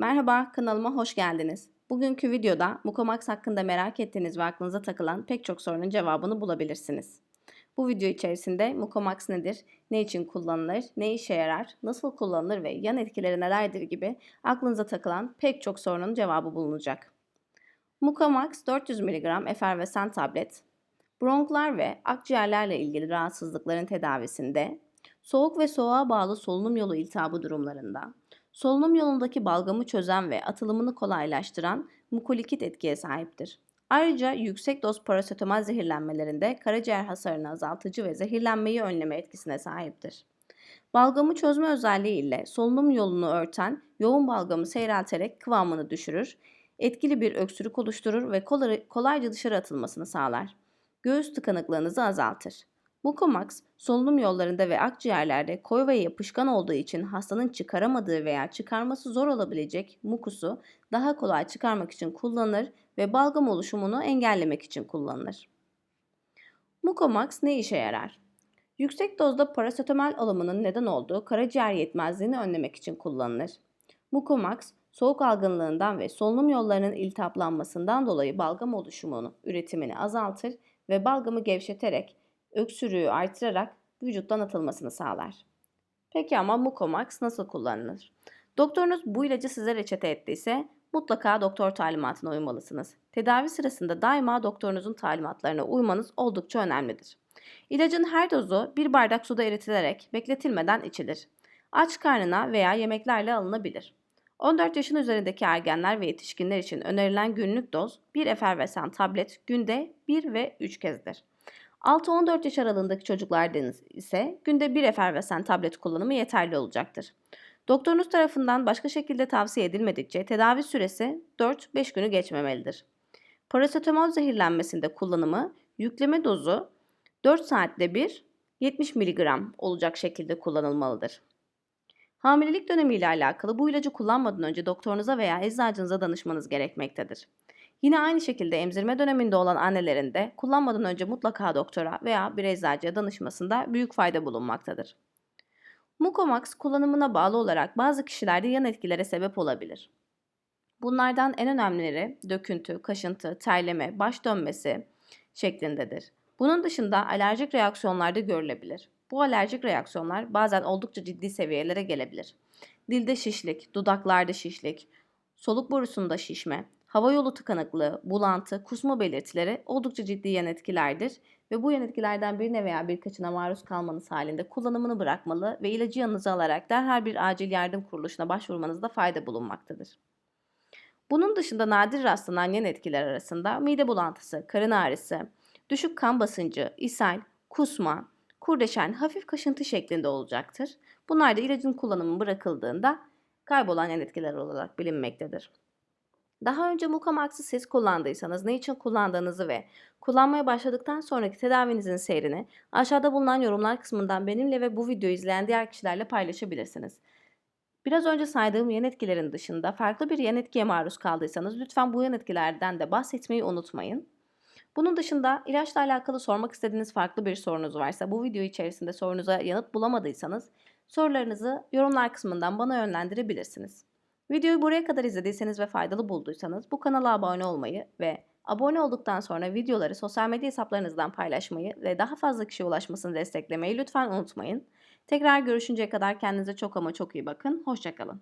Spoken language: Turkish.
Merhaba, kanalıma hoş geldiniz. Bugünkü videoda Mukomax hakkında merak ettiğiniz ve aklınıza takılan pek çok sorunun cevabını bulabilirsiniz. Bu video içerisinde Mukomax nedir, ne için kullanılır, ne işe yarar, nasıl kullanılır ve yan etkileri nelerdir gibi aklınıza takılan pek çok sorunun cevabı bulunacak. Mukomax 400 mg efervesan tablet, bronklar ve akciğerlerle ilgili rahatsızlıkların tedavisinde, soğuk ve soğuğa bağlı solunum yolu iltihabı durumlarında, solunum yolundaki balgamı çözen ve atılımını kolaylaştıran mukolikit etkiye sahiptir. Ayrıca yüksek doz parasetamol zehirlenmelerinde karaciğer hasarını azaltıcı ve zehirlenmeyi önleme etkisine sahiptir. Balgamı çözme özelliği ile solunum yolunu örten yoğun balgamı seyrelterek kıvamını düşürür, etkili bir öksürük oluşturur ve kolayca dışarı atılmasını sağlar. Göğüs tıkanıklığınızı azaltır. Mucomax, solunum yollarında ve akciğerlerde koyu ve yapışkan olduğu için hastanın çıkaramadığı veya çıkarması zor olabilecek mukusu daha kolay çıkarmak için kullanılır ve balgam oluşumunu engellemek için kullanılır. Mucomax ne işe yarar? Yüksek dozda parasetamol alımının neden olduğu karaciğer yetmezliğini önlemek için kullanılır. Mucomax, soğuk algınlığından ve solunum yollarının iltihaplanmasından dolayı balgam oluşumunu, üretimini azaltır ve balgamı gevşeterek öksürüğü artırarak vücuttan atılmasını sağlar. Peki ama Mucomax nasıl kullanılır? Doktorunuz bu ilacı size reçete ettiyse mutlaka doktor talimatına uymalısınız. Tedavi sırasında daima doktorunuzun talimatlarına uymanız oldukça önemlidir. İlacın her dozu bir bardak suda eritilerek bekletilmeden içilir. Aç karnına veya yemeklerle alınabilir. 14 yaşın üzerindeki ergenler ve yetişkinler için önerilen günlük doz bir efervesan tablet günde 1 ve 3 kezdir. 6-14 yaş aralığındaki çocuklarda ise günde bir efervesan tablet kullanımı yeterli olacaktır. Doktorunuz tarafından başka şekilde tavsiye edilmedikçe tedavi süresi 4-5 günü geçmemelidir. Parasetamol zehirlenmesinde kullanımı yükleme dozu 4 saatte bir 70 mg olacak şekilde kullanılmalıdır. Hamilelik dönemiyle alakalı bu ilacı kullanmadan önce doktorunuza veya eczacınıza danışmanız gerekmektedir. Yine aynı şekilde emzirme döneminde olan annelerin de kullanmadan önce mutlaka doktora veya bir eczacıya danışmasında büyük fayda bulunmaktadır. Mucomax kullanımına bağlı olarak bazı kişilerde yan etkilere sebep olabilir. Bunlardan en önemlileri döküntü, kaşıntı, terleme, baş dönmesi şeklindedir. Bunun dışında alerjik reaksiyonlarda görülebilir. Bu alerjik reaksiyonlar bazen oldukça ciddi seviyelere gelebilir. Dilde şişlik, dudaklarda şişlik, soluk borusunda şişme, hava yolu tıkanıklığı, bulantı, kusma belirtileri oldukça ciddi yan etkilerdir ve bu yan etkilerden birine veya birkaçına maruz kalmanız halinde kullanımını bırakmalı ve ilacı yanınıza alarak derhal bir acil yardım kuruluşuna başvurmanızda fayda bulunmaktadır. Bunun dışında nadir rastlanan yan etkiler arasında mide bulantısı, karın ağrısı, düşük kan basıncı, ishal, kusma, kurdeşen, hafif kaşıntı şeklinde olacaktır. Bunlar da ilacın kullanımı bırakıldığında kaybolan yan etkiler olarak bilinmektedir. Daha önce Mucomax'ı siz kullandıysanız ne için kullandığınızı ve kullanmaya başladıktan sonraki tedavinizin seyrini aşağıda bulunan yorumlar kısmından benimle ve bu videoyu izleyen diğer kişilerle paylaşabilirsiniz. Biraz önce saydığım yan etkilerin dışında farklı bir yan etkiye maruz kaldıysanız lütfen bu yan etkilerden de bahsetmeyi unutmayın. Bunun dışında ilaçla alakalı sormak istediğiniz farklı bir sorunuz varsa bu video içerisinde sorunuza yanıt bulamadıysanız sorularınızı yorumlar kısmından bana yönlendirebilirsiniz. Videoyu buraya kadar izlediyseniz ve faydalı bulduysanız bu kanala abone olmayı ve abone olduktan sonra videoları sosyal medya hesaplarınızdan paylaşmayı ve daha fazla kişiye ulaşmasını desteklemeyi lütfen unutmayın. Tekrar görüşünceye kadar kendinize çok ama çok iyi bakın. Hoşçakalın.